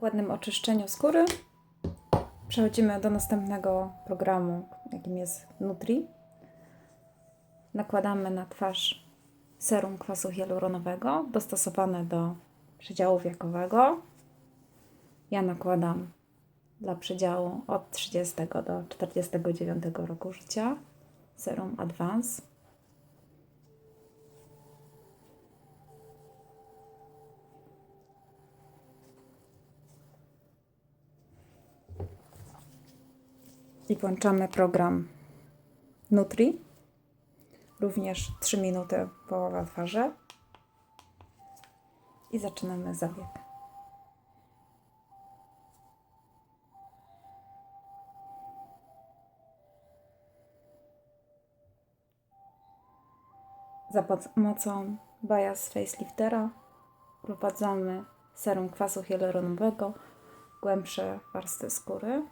dokładnym oczyszczeniu skóry przechodzimy do następnego programu, jakim jest Nutri. Nakładamy na twarz serum kwasu hialuronowego dostosowane do przedziału wiekowego. Ja nakładam dla przedziału od 30 do 49 roku życia serum Advance. I włączamy program Nutri. Również 3 minuty połowa twarzy. I zaczynamy zabieg. Za pomocą Bias Faceliftera wprowadzamy serum kwasu hialuronowego w głębsze warstwy skóry.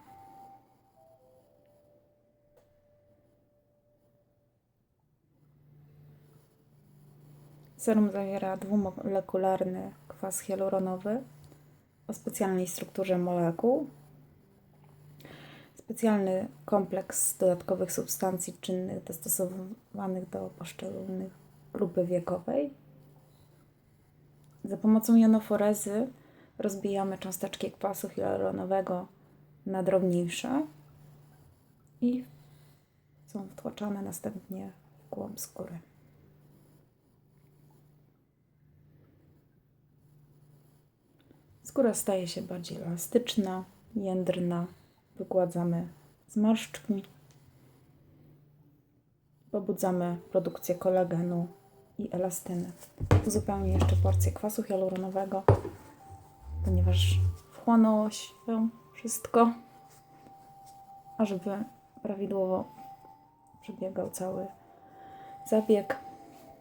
Serum zawiera dwumolekularny kwas hialuronowy o specjalnej strukturze molekuł. Specjalny kompleks dodatkowych substancji czynnych dostosowanych do poszczególnych grupy wiekowej. Za pomocą jonoforezy rozbijamy cząsteczki kwasu hialuronowego na drobniejsze i są wtłaczane następnie w głąb skóry. Skóra staje się bardziej elastyczna, jędrna. Wygładzamy zmarszczki. Pobudzamy produkcję kolagenu i elastyny. Uzupełnię jeszcze porcję kwasu hialuronowego, ponieważ wchłonęło się wszystko, a żeby prawidłowo przebiegał cały zabieg,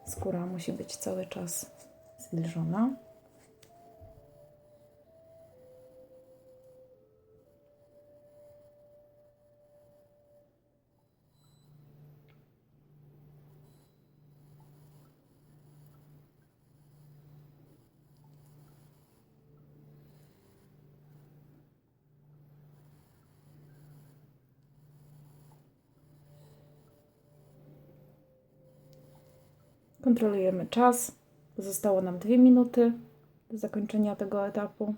skóra musi być cały czas zwilżona. Kontrolujemy czas. Zostało nam 2 minuty do zakończenia tego etapu.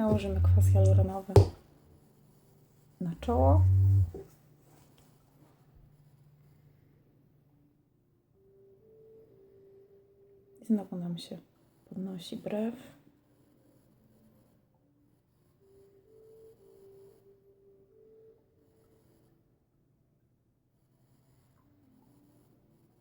Nałożymy kwas hialuronowy na czoło. I znowu nam się podnosi brew.